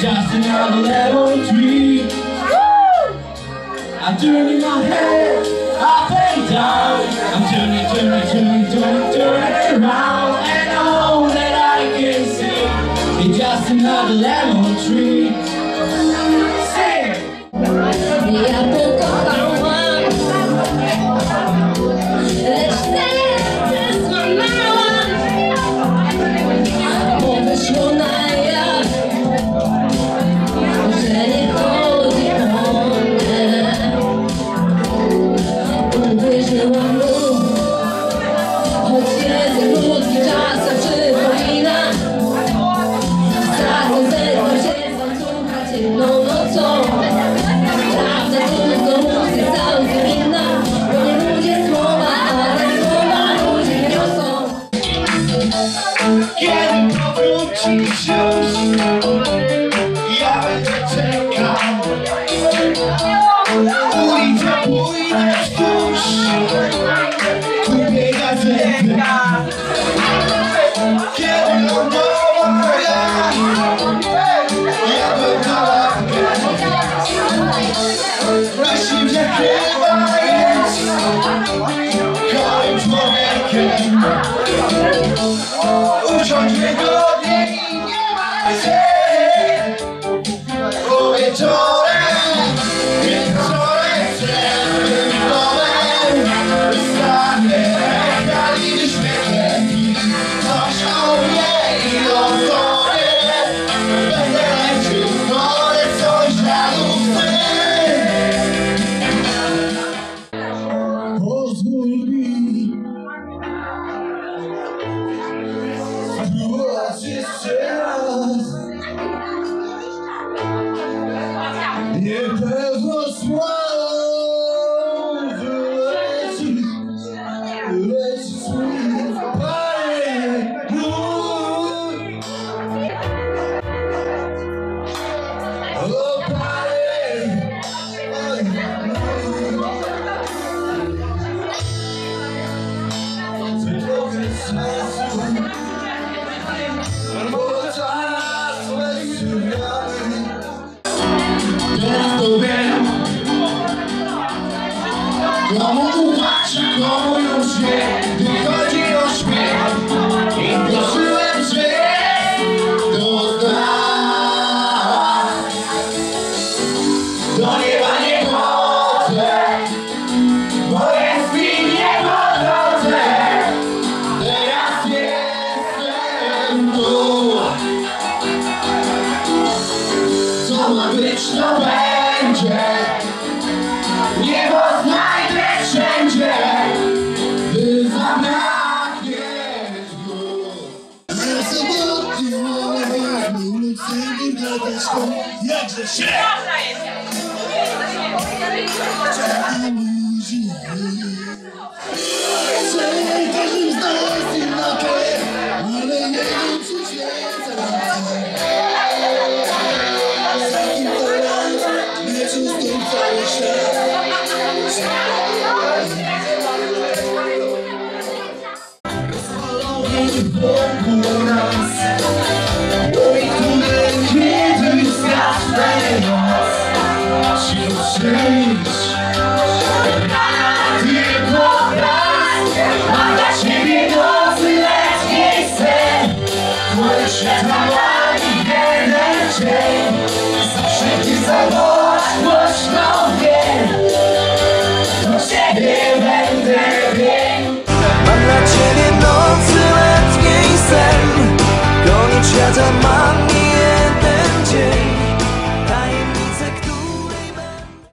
just another lemon tree. I'm turning my head up and down. I'm turning, turning, turning, turning, turning around, and all that I can see is just another lemon tree. get a cup of tea juice. se será. Wiem Komu ufać, komu już nie Gdy chodzi o śmiech. I prosiłem cię Do znak Do nieba nie chodzę Bo jest mi nie po drodze. Teraz jestem tu. Co ma być to będzie Niebo znajdę wszędzie. Gdy zabraknie Jakże się Każdym z nas inaczej przyjść Tylko raz Mam dla ciebie nocy, lecz nie sen. Które światła jeden dzień Zawsze ty za